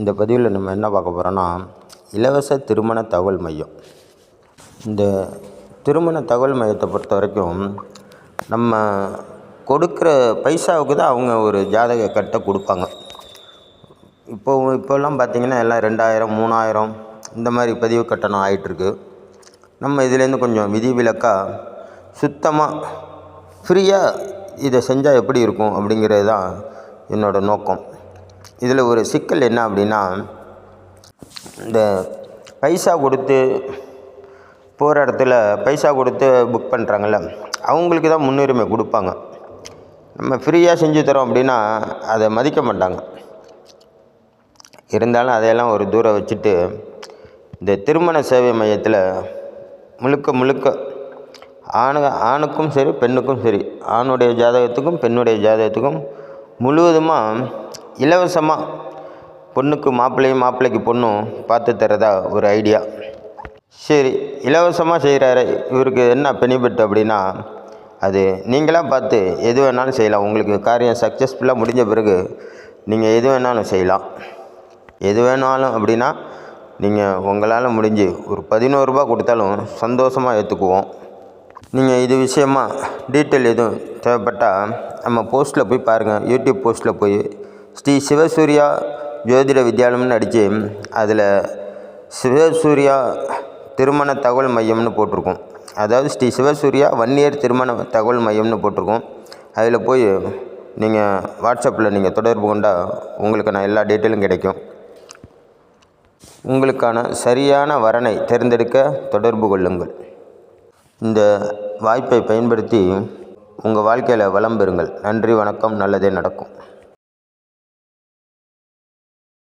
இந்த பதிவில் நம்ம என்ன பார்க்க போகிறோன்னா இலவச திருமண தகவல் மையம். இந்த திருமண தகவல் மையத்தை பொறுத்த வரைக்கும் நம்ம கொடுக்குற பைசாவுக்கு தான் அவங்க ஒரு ஜாதக கட்டை கொடுப்பாங்க. இப்போ இப்போல்லாம் பார்த்திங்கன்னா எல்லாம் ரெண்டாயிரம் மூணாயிரம் இந்த மாதிரி பதிவு கட்டணம் ஆகிட்டுருக்கு நம்ம இதுலேருந்து கொஞ்சம் விதிவிலக்காக சுத்தமாக ஃப்ரீயாக இதை செஞ்சால் எப்படி இருக்கும் அப்படிங்கிறது தான் என்னோடய நோக்கம். இதில் ஒரு சிக்கல் என்ன அப்படின்னா இந்த பைசா கொடுத்து போகிற இடத்துல பைசா கொடுத்து புக் பண்ணுறாங்கல்ல அவங்களுக்கு தான் முன்னுரிமை கொடுப்பாங்க. நம்ம ஃப்ரீயாக செஞ்சு தரோம் அப்படின்னா அதை மதிக்க மாட்டாங்க. இருந்தாலும் அதையெல்லாம் ஒரு தூரம் வச்சுட்டு இந்த திருமண சேவை மையத்தில் முழுக்க முழுக்க ஆணு ஆணுக்கும் சரி பெண்ணுக்கும் சரி ஆணுடைய ஜாதகத்துக்கும் பெண்ணுடைய ஜாதகத்துக்கும் முழுவதுமாக இலவசமாக பொண்ணுக்கு மாப்பிள்ளையும் மாப்பிள்ளைக்கு பொண்ணும் பார்த்து தரதா ஒரு ஐடியா சரி இலவசமாக செய்கிறாரு இவருக்கு என்ன பெனிஃபிட் அப்படின்னா அது நீங்களாக பார்த்து எது வேணாலும் செய்யலாம். உங்களுக்கு காரியம் சக்ஸஸ்ஃபுல்லாக முடிஞ்ச பிறகு நீங்கள் எது வேணாலும் செய்யலாம். எது வேணாலும் அப்படின்னா நீங்கள் உங்களால் முடிஞ்சு ஒரு பதினோருபா கொடுத்தாலும் சந்தோஷமாக ஏற்றுக்குவோம் நீங்கள் இது விஷயமாக டீட்டெயில் எதுவும் தேவைப்பட்டால் நம்ம போஸ்ட்டில் போய் பாருங்கள் யூடியூப் போஸ்ட்டில் போய் ஸ்ரீ சிவசூர்யா ஜோதிட வித்யாலயம்னு அடித்து அதில் சிவசூர்யா திருமண தகவல் மையம்னு போட்டிருக்கோம். அதாவது ஸ்ரீ சிவசூர்யா வன்னியர் திருமண தகவல் மையம்னு போட்டிருக்கோம். அதில் போய் நீங்கள் வாட்ஸ்அப்பில் நீங்கள் தொடர்பு கொண்டால் உங்களுக்கு நான் எல்லா டீட்டெயிலும் கிடைக்கும். உங்களுக்கான சரியான வரனை தேர்ந்தெடுக்க தொடர்பு கொள்ளுங்கள். இந்த வாய்ப்பை பயன்படுத்தி உங்கள் வாழ்க்கையில் வளம் பெறுங்கள். நன்றி வணக்கம் நல்லதே நடக்கும்.